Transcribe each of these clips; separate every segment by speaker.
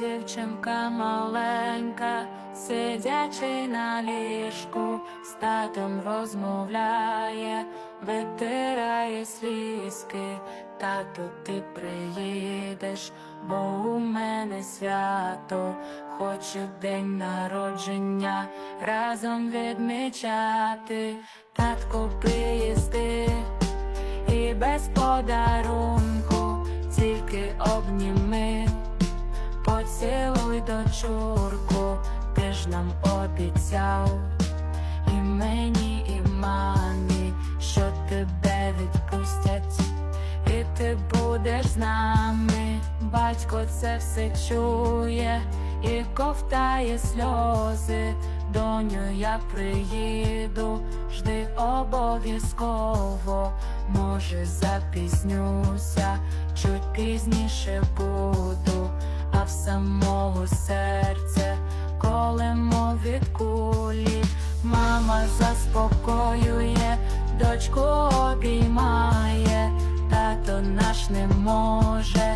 Speaker 1: Дівчинка маленька, сидячи на ліжку, з татом розмовляє, витирає слізки. Тату, ти приїдеш, бо у мене свято, хочу день народження разом відмічати, татку приїзди і без подарунку, тільки обніми. Поцілуй дочурку, ти ж нам обіцяв і мені, і мамі, що тебе відпустять, і ти будеш з нами. Батько це все чує і ковтає сльози. Доню, я приїду, жди обов'язково, може запізнюся, чуть пізніше буду в самого серця колемо від кулі, мама заспокоює, дочку обіймає, тато наш не може,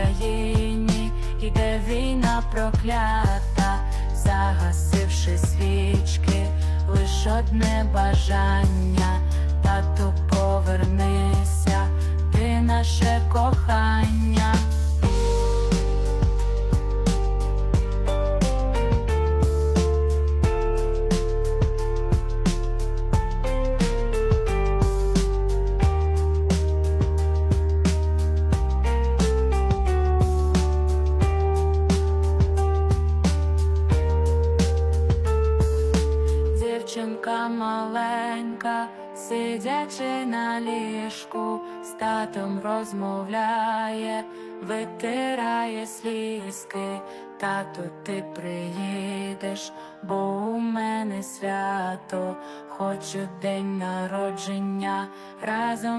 Speaker 1: Україні. Іде війна проклята, загасивши свічки, лиш одне бажання, Маленька, сидячи на ліжку, з татом розмовляє, витирає слізки. Тату, ти приїдеш, бо у мене свято, хочу день народження разом.